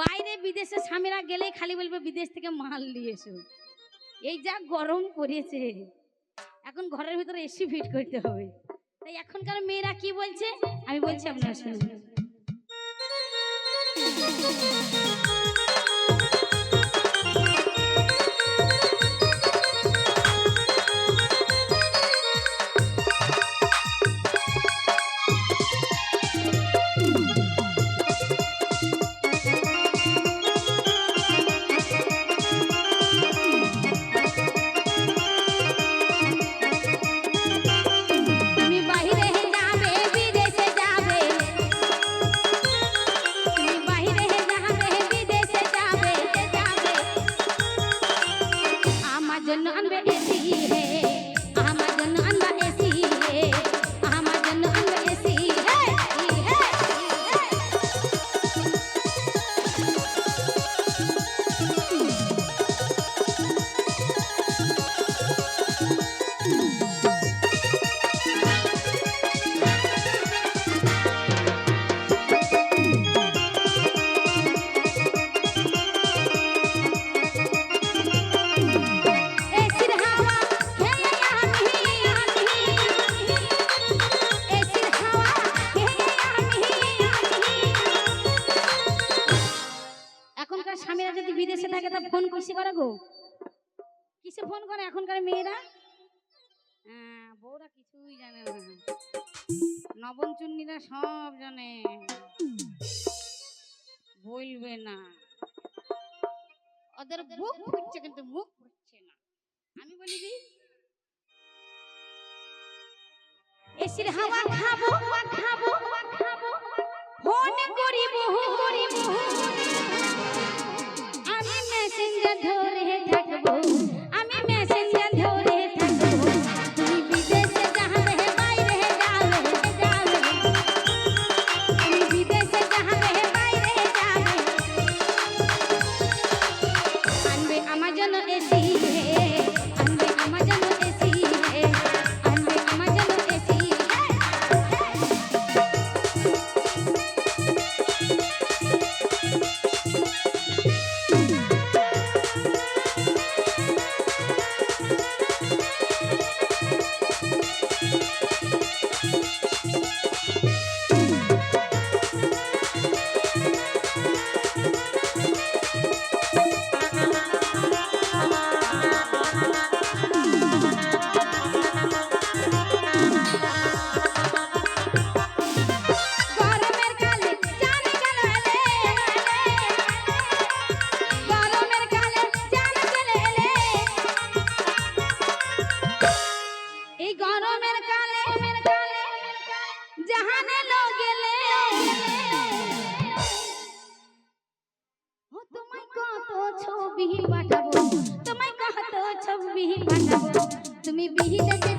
বাইরে বিদেশে স্বামীরা গেলেই খালি বলবে, বিদেশ থেকে মাল নিয়ে এসো। এই যা গরম পড়েছে, এখন ঘরের ভিতরে এসি ফিট করতে হবে। তাই এখনকার মেয়েরা কি বলছে? আমি বলছি আপনার শুনুন। আমার জন্য আনবে এসি হে ফোন কিসে করে গো? কিসে ফোন করে এখনকার মেয়েরা? হ্যাঁ বউরা কিছুই জানে না। নবন চুন্নিরা সব জানে। বলবে না। ওদের বুক ফুটছে কিন্তু মুখ ফুটছে না। আমি বলি দি এসির হাওয়া খাব খাব খাব ফোন করি কালে, জাহানে লো গেলে। ও, তোমায় কত ছবি পাঠাবো? তোমায় কত ছবি পাঠাবো? তুমি বিহি যেতে